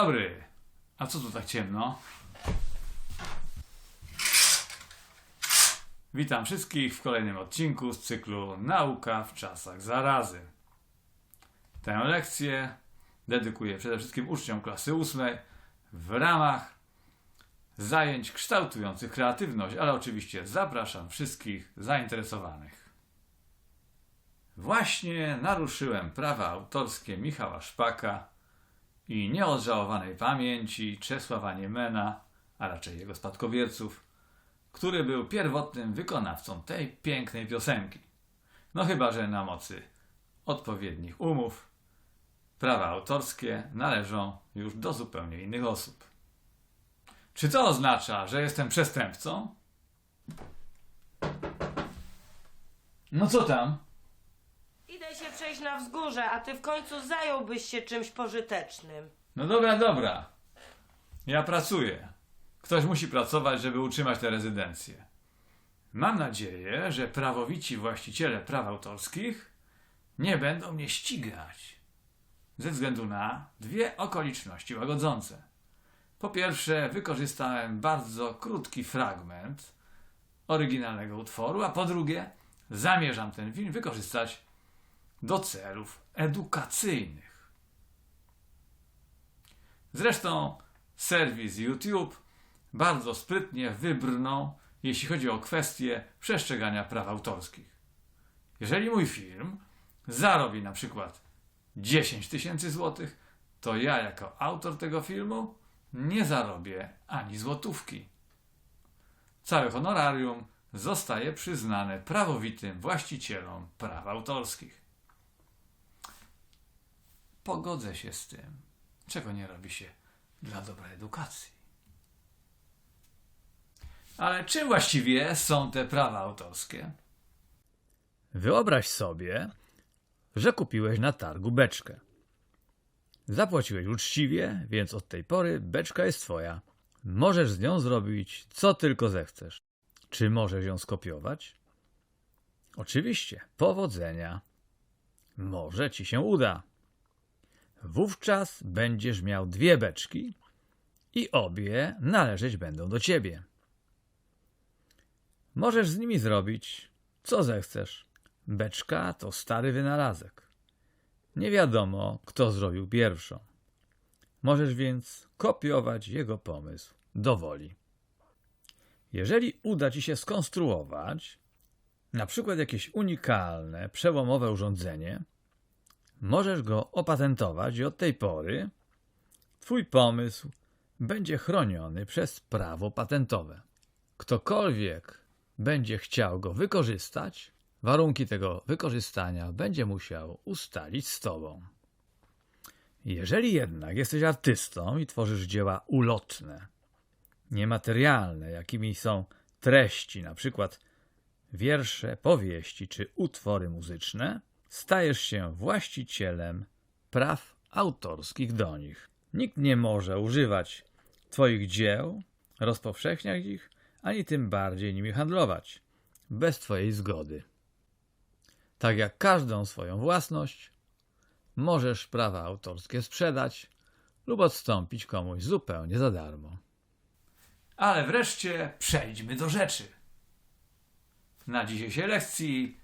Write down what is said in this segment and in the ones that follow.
Dobry. A co tu tak ciemno? Witam wszystkich w kolejnym odcinku z cyklu Nauka w czasach zarazy. Tę lekcję dedykuję przede wszystkim uczniom klasy ósmej w ramach zajęć kształtujących kreatywność, ale oczywiście zapraszam wszystkich zainteresowanych. Właśnie naruszyłem prawa autorskie Michała Szpaka i nieodżałowanej pamięci Czesława Niemena, a raczej jego spadkobierców, który był pierwotnym wykonawcą tej pięknej piosenki. No chyba, że na mocy odpowiednich umów prawa autorskie należą już do zupełnie innych osób. Czy to oznacza, że jestem przestępcą? No co tam? Przejść na wzgórze, a ty w końcu zająłbyś się czymś pożytecznym. No dobra, dobra. Ja pracuję. Ktoś musi pracować, żeby utrzymać tę rezydencję. Mam nadzieję, że prawowici właściciele praw autorskich nie będą mnie ścigać. Ze względu na dwie okoliczności łagodzące. Po pierwsze, wykorzystałem bardzo krótki fragment oryginalnego utworu, a po drugie, zamierzam ten film wykorzystać do celów edukacyjnych. Zresztą serwis YouTube bardzo sprytnie wybrnął, jeśli chodzi o kwestię przestrzegania praw autorskich. Jeżeli mój film zarobi na przykład 10 tysięcy złotych, to ja jako autor tego filmu nie zarobię ani złotówki. Całe honorarium zostaje przyznane prawowitym właścicielom praw autorskich. Pogodzę się z tym, czego nie robi się dla dobra edukacji. Ale czym właściwie są te prawa autorskie? Wyobraź sobie, że kupiłeś na targu beczkę. Zapłaciłeś uczciwie, więc od tej pory beczka jest twoja. Możesz z nią zrobić co tylko zechcesz. Czy możesz ją skopiować? Oczywiście, powodzenia. Może ci się uda. Wówczas będziesz miał dwie beczki i obie należeć będą do ciebie. Możesz z nimi zrobić co zechcesz. Beczka to stary wynalazek. Nie wiadomo, kto zrobił pierwszą. Możesz więc kopiować jego pomysł do woli. Jeżeli uda ci się skonstruować na przykład jakieś unikalne, przełomowe urządzenie, możesz go opatentować i od tej pory twój pomysł będzie chroniony przez prawo patentowe. Ktokolwiek będzie chciał go wykorzystać, warunki tego wykorzystania będzie musiał ustalić z tobą. Jeżeli jednak jesteś artystą i tworzysz dzieła ulotne, niematerialne, jakimi są treści, na przykład wiersze, powieści czy utwory muzyczne, stajesz się właścicielem praw autorskich do nich. Nikt nie może używać Twoich dzieł, rozpowszechniać ich, ani tym bardziej nimi handlować, bez Twojej zgody. Tak jak każdą swoją własność, możesz prawa autorskie sprzedać lub odstąpić komuś zupełnie za darmo. Ale wreszcie przejdźmy do rzeczy. Na dzisiejszej lekcji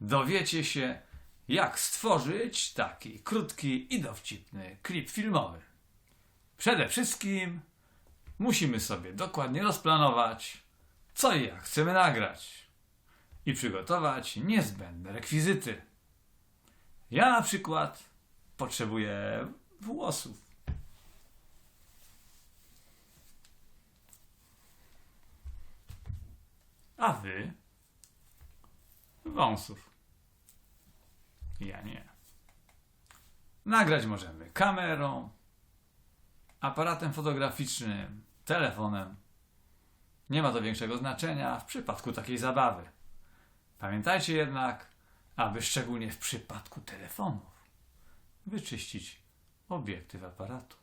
dowiecie się, jak stworzyć taki krótki i dowcipny klip filmowy. Przede wszystkim musimy sobie dokładnie rozplanować, co i jak chcemy nagrać i przygotować niezbędne rekwizyty. Ja na przykład potrzebuję włosów. A wy? Wąsów. Ja nie. Nagrać możemy kamerą, aparatem fotograficznym, telefonem. Nie ma to większego znaczenia w przypadku takiej zabawy. Pamiętajcie jednak, aby szczególnie w przypadku telefonów wyczyścić obiektyw aparatu.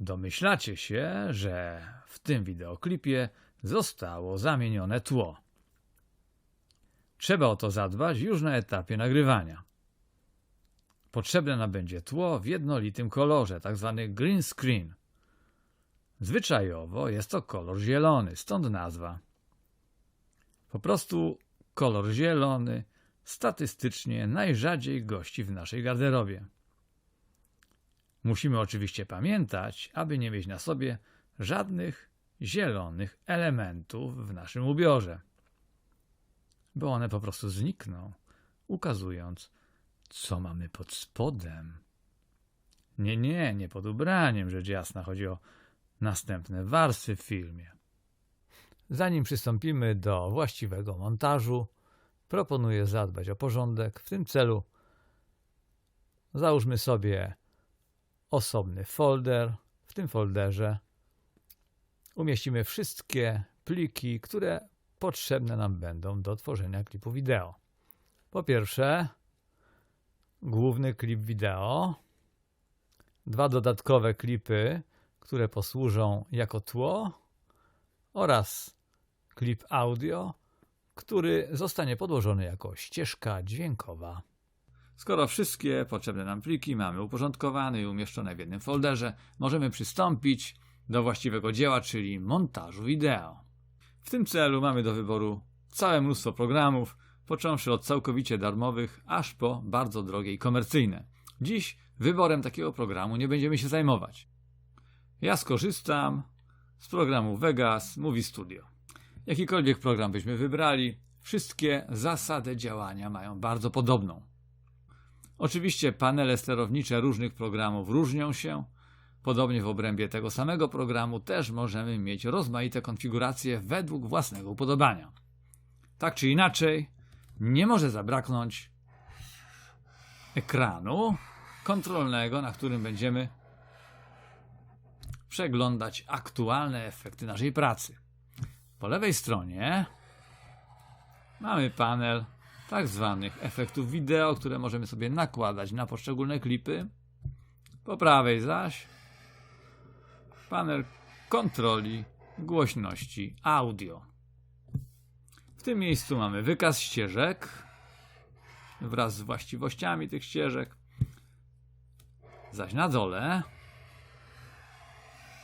Domyślacie się, że w tym wideoklipie zostało zamienione tło. Trzeba o to zadbać już na etapie nagrywania. potrzebne nam będzie tło w jednolitym kolorze, tak zwany green screen. Zwyczajowo jest to kolor zielony, stąd nazwa. Po prostu kolor zielony statystycznie najrzadziej gości w naszej garderobie. Musimy oczywiście pamiętać, aby nie mieć na sobie żadnych zielonych elementów w naszym ubiorze, bo one po prostu znikną, ukazując, co mamy pod spodem. Nie, nie, nie pod ubraniem, rzecz jasna, chodzi o następne warstwy w filmie. Zanim przystąpimy do właściwego montażu, proponuję zadbać o porządek. W tym celu załóżmy sobie osobny folder. W tym folderze umieścimy wszystkie pliki, które potrzebne nam będą do tworzenia klipu wideo. Po pierwsze, główny klip wideo, dwa dodatkowe klipy, które posłużą jako tło oraz klip audio, który zostanie podłożony jako ścieżka dźwiękowa. Skoro wszystkie potrzebne nam pliki mamy uporządkowane i umieszczone w jednym folderze, możemy przystąpić do właściwego dzieła, czyli montażu wideo. W tym celu mamy do wyboru całe mnóstwo programów, począwszy od całkowicie darmowych, aż po bardzo drogie i komercyjne. Dziś wyborem takiego programu nie będziemy się zajmować. Ja skorzystam z programu Vegas Movie Studio. Jakikolwiek program byśmy wybrali, wszystkie zasady działania mają bardzo podobną. Oczywiście panele sterownicze różnych programów różnią się. Podobnie w obrębie tego samego programu też możemy mieć rozmaite konfiguracje według własnego upodobania. Tak czy inaczej, nie może zabraknąć ekranu kontrolnego, na którym będziemy przeglądać aktualne efekty naszej pracy. Po lewej stronie mamy panel tak zwanych efektów wideo, które możemy sobie nakładać na poszczególne klipy. Po prawej zaś panel kontroli głośności audio. W tym miejscu mamy wykaz ścieżek wraz z właściwościami tych ścieżek. Zaś na dole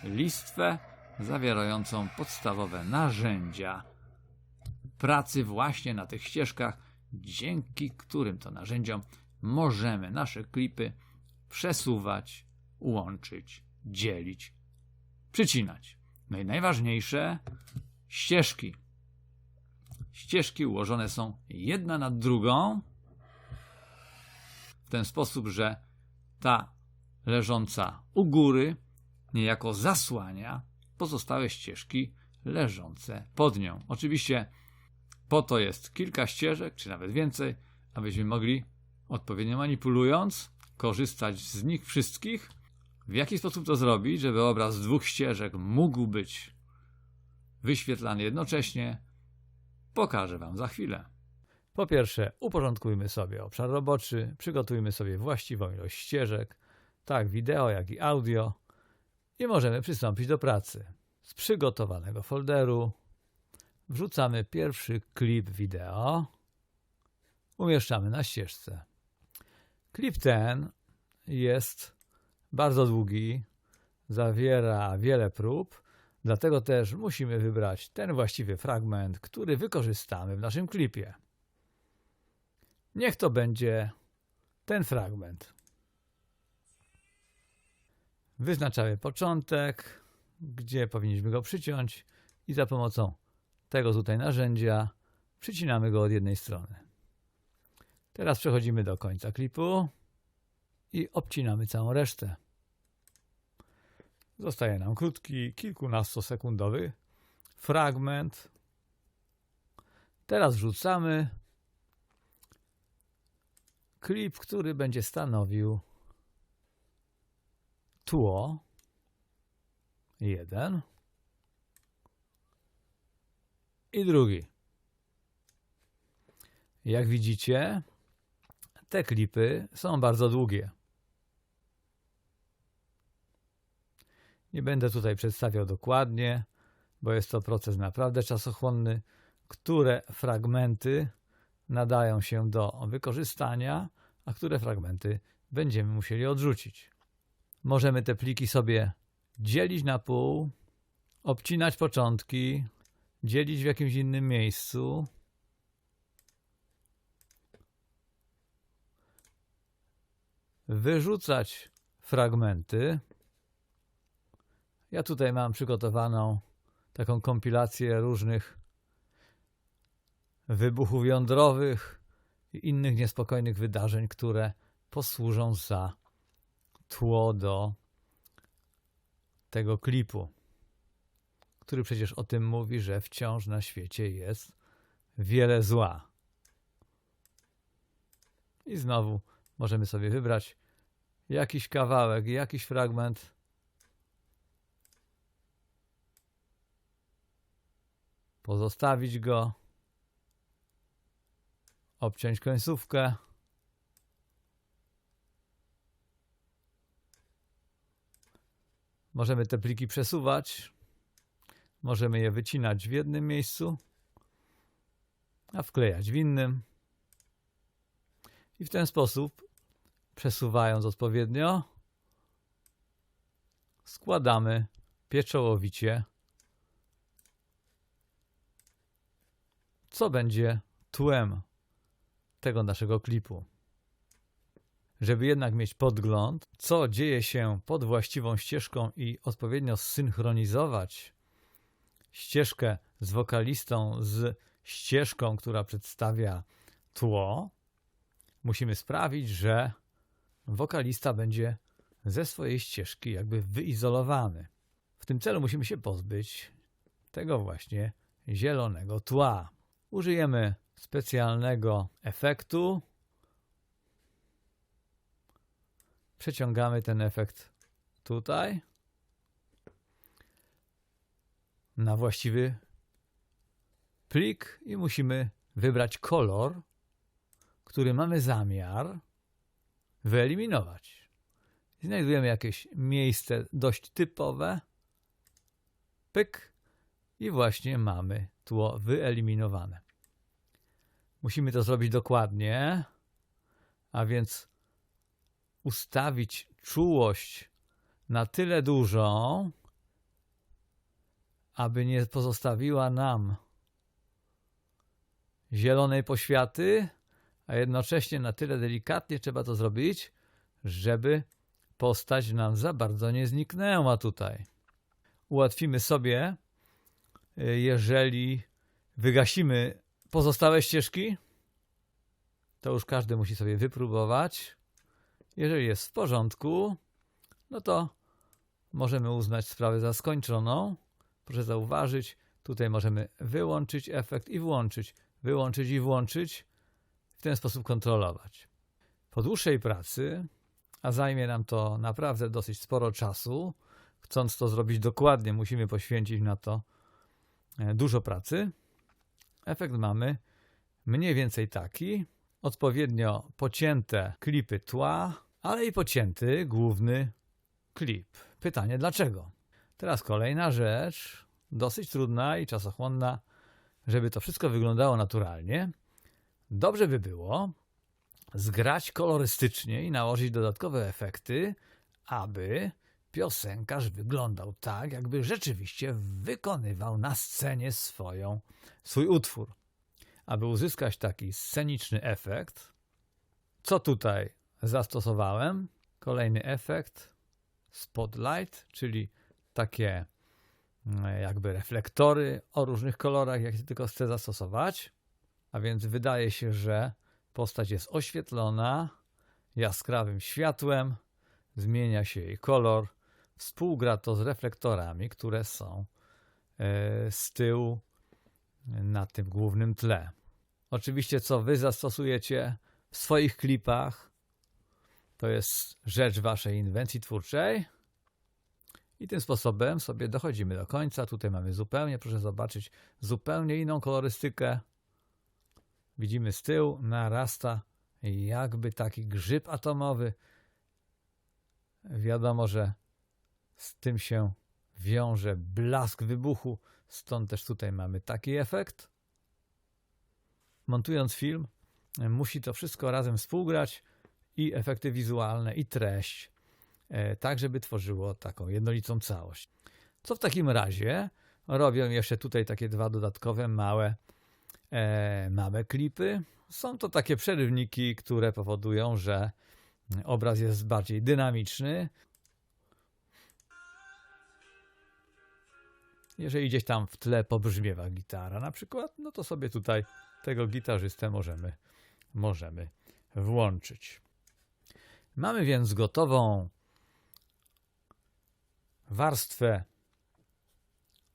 listwę zawierającą podstawowe narzędzia pracy właśnie na tych ścieżkach, dzięki którym to narzędziom możemy nasze klipy przesuwać, łączyć, dzielić, przycinać. No i najważniejsze ścieżki. Ścieżki ułożone są jedna nad drugą w ten sposób, że ta leżąca u góry niejako zasłania pozostałe ścieżki leżące pod nią. Oczywiście po to jest kilka ścieżek, czy nawet więcej, abyśmy mogli odpowiednio manipulując korzystać z nich wszystkich. W jaki sposób to zrobić, żeby obraz dwóch ścieżek mógł być wyświetlany jednocześnie, pokażę Wam za chwilę. Po pierwsze, uporządkujmy sobie obszar roboczy, przygotujmy sobie właściwą ilość ścieżek, tak wideo, jak i audio i możemy przystąpić do pracy. Z przygotowanego folderu wrzucamy pierwszy klip wideo, umieszczamy na ścieżce. Klip ten jest bardzo długi, zawiera wiele prób, dlatego też musimy wybrać ten właściwy fragment, który wykorzystamy w naszym klipie. Niech to będzie ten fragment. Wyznaczamy początek, gdzie powinniśmy go przyciąć i za pomocą tego tutaj narzędzia przycinamy go od jednej strony. Teraz przechodzimy do końca klipu i obcinamy całą resztę. Zostaje nam krótki, kilkunastosekundowy fragment. Teraz wrzucamy klip, który będzie stanowił tło. Jeden. I drugi. Jak widzicie, te klipy są bardzo długie. Nie będę tutaj przedstawiał dokładnie, bo jest to proces naprawdę czasochłonny, które fragmenty nadają się do wykorzystania, a które fragmenty będziemy musieli odrzucić. Możemy te pliki sobie dzielić na pół, obcinać początki, dzielić w jakimś innym miejscu. Wyrzucać fragmenty. Ja tutaj mam przygotowaną taką kompilację różnych wybuchów jądrowych i innych niespokojnych wydarzeń, które posłużą za tło do tego klipu, który przecież o tym mówi, że wciąż na świecie jest wiele zła. I znowu możemy sobie wybrać jakiś kawałek, jakiś fragment. Pozostawić go, obciąć końcówkę. Możemy te pliki przesuwać. Możemy je wycinać w jednym miejscu, a wklejać w innym. I w ten sposób, przesuwając odpowiednio, składamy pieczołowicie, co będzie tłem tego naszego klipu. Żeby jednak mieć podgląd, co dzieje się pod właściwą ścieżką i odpowiednio zsynchronizować ścieżkę z wokalistą z ścieżką, która przedstawia tło, musimy sprawić, że wokalista będzie ze swojej ścieżki jakby wyizolowany. W tym celu musimy się pozbyć tego właśnie zielonego tła. Użyjemy specjalnego efektu. Przeciągamy ten efekt tutaj na właściwy plik i musimy wybrać kolor, który mamy zamiar wyeliminować. Znajdujemy jakieś miejsce dość typowe. Pyk i właśnie mamy tło wyeliminowane. Musimy to zrobić dokładnie, a więc ustawić czułość na tyle dużą, aby nie pozostawiła nam zielonej poświaty, a jednocześnie na tyle delikatnie trzeba to zrobić, żeby postać nam za bardzo nie zniknęła tutaj. Ułatwimy sobie, y, jeżeli wygasimy pozostałe ścieżki, to już każdy musi sobie wypróbować. Jeżeli jest w porządku, no to możemy uznać sprawę za skończoną. Proszę zauważyć, tutaj możemy wyłączyć efekt i włączyć, wyłączyć i włączyć, w ten sposób kontrolować. Po dłuższej pracy, a zajmie nam to naprawdę dosyć sporo czasu, chcąc to zrobić dokładnie, musimy poświęcić na to e, dużo pracy. Efekt mamy mniej więcej taki, odpowiednio pocięte klipy tła, ale i pocięty główny klip. Pytanie dlaczego? Teraz kolejna rzecz, dosyć trudna i czasochłonna, żeby to wszystko wyglądało naturalnie. Dobrze by było zgrać kolorystycznie i nałożyć dodatkowe efekty, aby piosenkarz wyglądał tak, jakby rzeczywiście wykonywał na scenie swoją, swój utwór. Aby uzyskać taki sceniczny efekt, co tutaj zastosowałem? Kolejny efekt spotlight, czyli takie mm, jakby reflektory o różnych kolorach, jak się tylko chcę zastosować. A więc wydaje się, że postać jest oświetlona jaskrawym światłem, zmienia się jej kolor, współgra to z reflektorami, które są e, z tyłu na tym głównym tle. Oczywiście, co wy zastosujecie w swoich klipach, to jest rzecz waszej inwencji twórczej. I tym sposobem sobie dochodzimy do końca. Tutaj mamy zupełnie, proszę zobaczyć, zupełnie inną kolorystykę. Widzimy z tyłu, narasta jakby taki grzyb atomowy. Wiadomo, że z tym się wiąże blask wybuchu, stąd też tutaj mamy taki efekt. Montując film, musi to wszystko razem współgrać, i efekty wizualne, i treść, e, tak żeby tworzyło taką jednolitą całość. Co w takim razie robią jeszcze tutaj takie dwa dodatkowe małe, e, małe klipy. Są to takie przerywniki, które powodują, że obraz jest bardziej dynamiczny. Jeżeli gdzieś tam w tle pobrzmiewa gitara na przykład, no to sobie tutaj tego gitarzystę możemy, możemy włączyć. Mamy więc gotową warstwę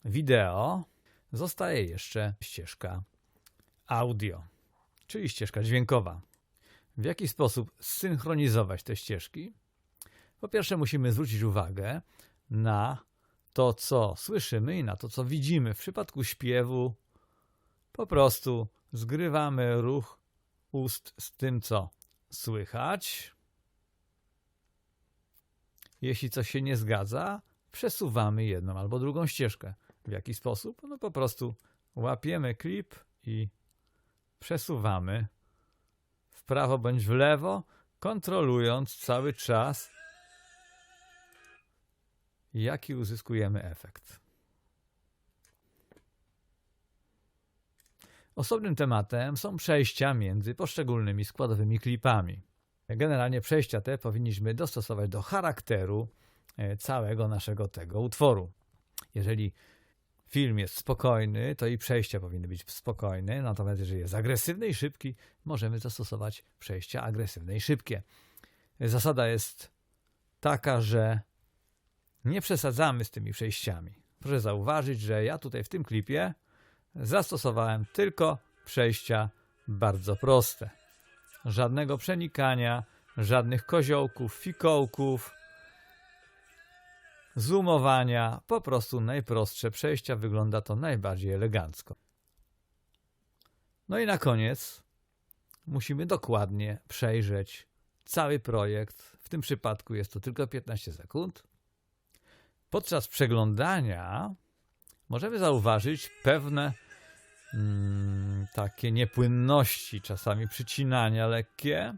wideo. Zostaje jeszcze ścieżka audio, czyli ścieżka dźwiękowa. W jaki sposób zsynchronizować te ścieżki? Po pierwsze, musimy zwrócić uwagę na to, co słyszymy i na to, co widzimy. W przypadku śpiewu po prostu zgrywamy ruch ust z tym, co słychać. Jeśli coś się nie zgadza, przesuwamy jedną albo drugą ścieżkę. W jaki sposób? No po prostu łapiemy klip i przesuwamy w prawo bądź w lewo, kontrolując cały czas, jaki uzyskujemy efekt. Osobnym tematem są przejścia między poszczególnymi składowymi klipami. Generalnie przejścia te powinniśmy dostosować do charakteru e, całego naszego tego utworu. Jeżeli film jest spokojny, to i przejścia powinny być spokojne, natomiast jeżeli jest agresywny i szybki, możemy zastosować przejścia agresywne i szybkie. Zasada jest taka, że nie przesadzamy z tymi przejściami. Proszę zauważyć, że ja tutaj w tym klipie zastosowałem tylko przejścia bardzo proste. Żadnego przenikania, żadnych koziołków, fikołków, zoomowania, po prostu najprostsze przejścia, wygląda to najbardziej elegancko. No i na koniec musimy dokładnie przejrzeć cały projekt. W tym przypadku jest to tylko 15 sekund. Podczas przeglądania możemy zauważyć pewne mm, takie niepłynności, czasami przycinania lekkie.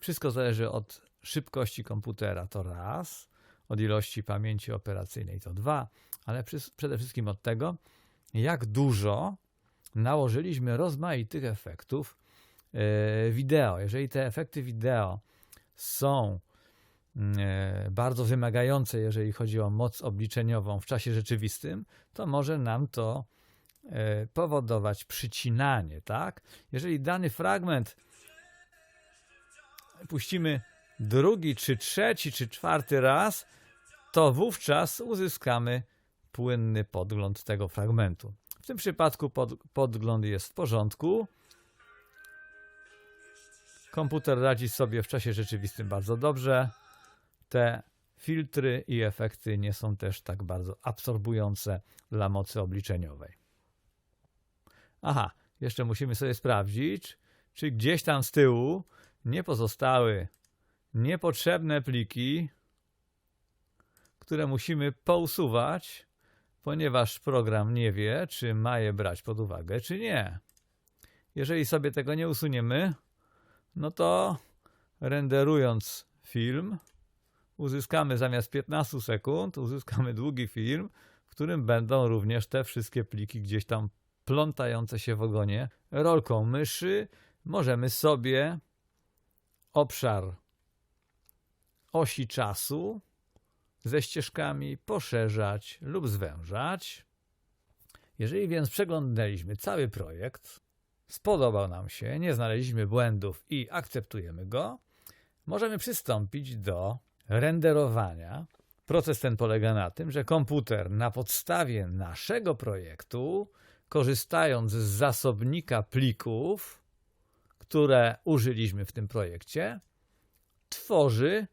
Wszystko zależy od szybkości komputera, to raz, od ilości pamięci operacyjnej, to dwa, ale przy, przede wszystkim od tego, jak dużo nałożyliśmy rozmaitych efektów e, wideo. Jeżeli te efekty wideo są bardzo wymagające, jeżeli chodzi o moc obliczeniową w czasie rzeczywistym, to może nam to e, powodować przycinanie, tak? Jeżeli dany fragment puścimy drugi, czy trzeci, czy czwarty raz, to wówczas uzyskamy płynny podgląd tego fragmentu. W tym przypadku pod, podgląd jest w porządku. Komputer radzi sobie w czasie rzeczywistym bardzo dobrze. Te filtry i efekty nie są też tak bardzo absorbujące dla mocy obliczeniowej. Aha, jeszcze musimy sobie sprawdzić, czy gdzieś tam z tyłu nie pozostały niepotrzebne pliki, które musimy pousuwać, ponieważ program nie wie, czy ma je brać pod uwagę, czy nie. Jeżeli sobie tego nie usuniemy, no to renderując film, uzyskamy zamiast 15 sekund, uzyskamy długi film, w którym będą również te wszystkie pliki gdzieś tam plątające się w ogonie. Rolką myszy możemy sobie obszar osi czasu ze ścieżkami poszerzać lub zwężać. Jeżeli więc przeglądaliśmy cały projekt, spodobał nam się, nie znaleźliśmy błędów i akceptujemy go, możemy przystąpić do renderowania. Proces ten polega na tym, że komputer na podstawie naszego projektu, korzystając z zasobnika plików, które użyliśmy w tym projekcie, tworzy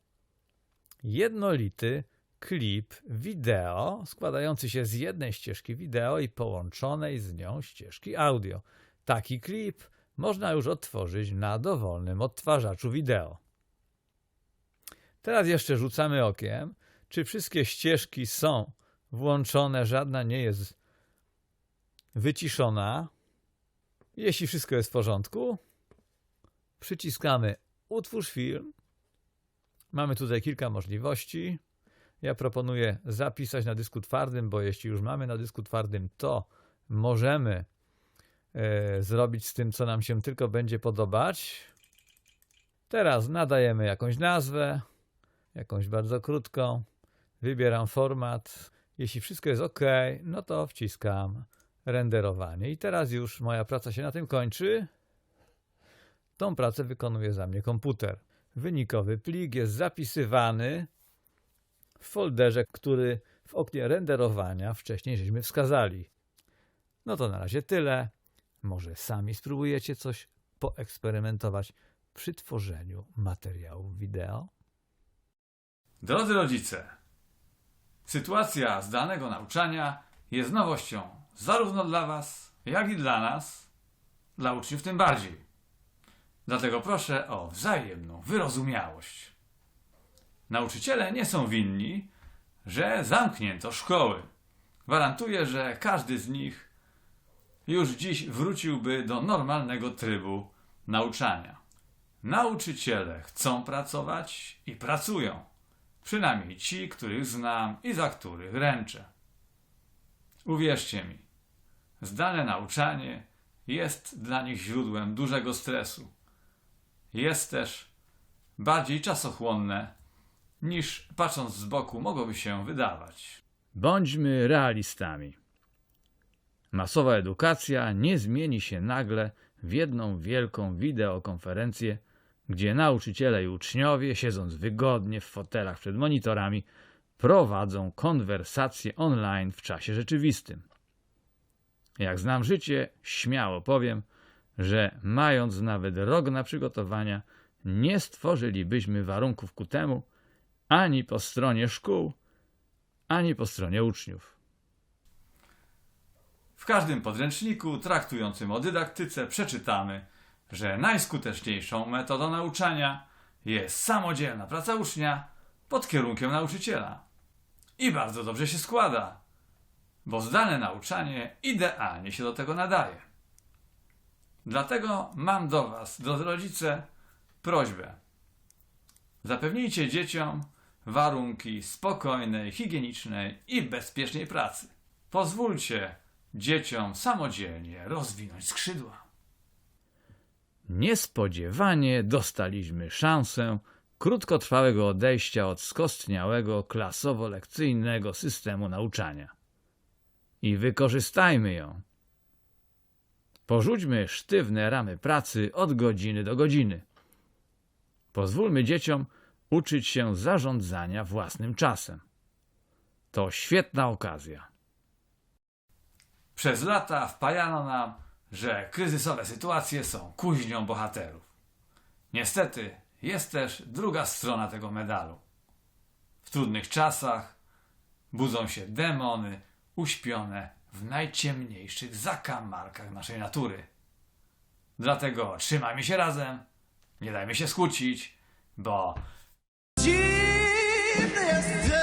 jednolity klip wideo składający się z jednej ścieżki wideo i połączonej z nią ścieżki audio. Taki klip można już odtworzyć na dowolnym odtwarzaczu wideo. Teraz jeszcze rzucamy okiem, czy wszystkie ścieżki są włączone, żadna nie jest wyciszona. Jeśli wszystko jest w porządku, przyciskamy utwórz film Mamy tutaj kilka możliwości. Ja proponuję zapisać na dysku twardym, bo jeśli już mamy na dysku twardym, to możemy e, zrobić z tym, co nam się tylko będzie podobać. Teraz nadajemy jakąś nazwę, jakąś bardzo krótką. Wybieram format. Jeśli wszystko jest ok, no to wciskam renderowanie. I teraz już moja praca się na tym kończy. Tą pracę wykonuje za mnie komputer. Wynikowy plik jest zapisywany w folderze, który w oknie renderowania wcześniej żeśmy wskazali. No to na razie tyle. Może sami spróbujecie coś poeksperymentować przy tworzeniu materiałów wideo? Drodzy rodzice, sytuacja zdalnego nauczania jest nowością zarówno dla Was, jak i dla nas, dla uczniów tym bardziej. Dlatego proszę o wzajemną wyrozumiałość. Nauczyciele nie są winni, że zamknięto szkoły. Gwarantuję, że każdy z nich już dziś wróciłby do normalnego trybu nauczania. Nauczyciele chcą pracować i pracują. Przynajmniej ci, których znam i za których ręczę. Uwierzcie mi, zdalne nauczanie jest dla nich źródłem dużego stresu. Jest też bardziej czasochłonne niż patrząc z boku mogłoby się wydawać. Bądźmy realistami. Masowa edukacja nie zmieni się nagle w jedną wielką wideokonferencję, gdzie nauczyciele i uczniowie, siedząc wygodnie w fotelach przed monitorami, prowadzą konwersacje online w czasie rzeczywistym. Jak znam życie, śmiało powiem, że mając nawet rok na przygotowania, nie stworzylibyśmy warunków ku temu ani po stronie szkół, ani po stronie uczniów. W każdym podręczniku traktującym o dydaktyce przeczytamy, że najskuteczniejszą metodą nauczania jest samodzielna praca ucznia pod kierunkiem nauczyciela. I bardzo dobrze się składa, bo zdalne nauczanie idealnie się do tego nadaje. Dlatego mam do Was, drodzy rodzice, prośbę. Zapewnijcie dzieciom warunki spokojnej, higienicznej i bezpiecznej pracy. Pozwólcie dzieciom samodzielnie rozwinąć skrzydła. Niespodziewanie dostaliśmy szansę krótkotrwałego odejścia od skostniałego klasowo-lekcyjnego systemu nauczania. I wykorzystajmy ją. Porzućmy sztywne ramy pracy od godziny do godziny. Pozwólmy dzieciom uczyć się zarządzania własnym czasem. To świetna okazja. Przez lata wpajano nam, że kryzysowe sytuacje są kuźnią bohaterów. Niestety jest też druga strona tego medalu. W trudnych czasach budzą się demony uśpione w najciemniejszych zakamarkach naszej natury. Dlatego trzymajmy się razem, nie dajmy się skłócić, bo Dziwny jest dzień.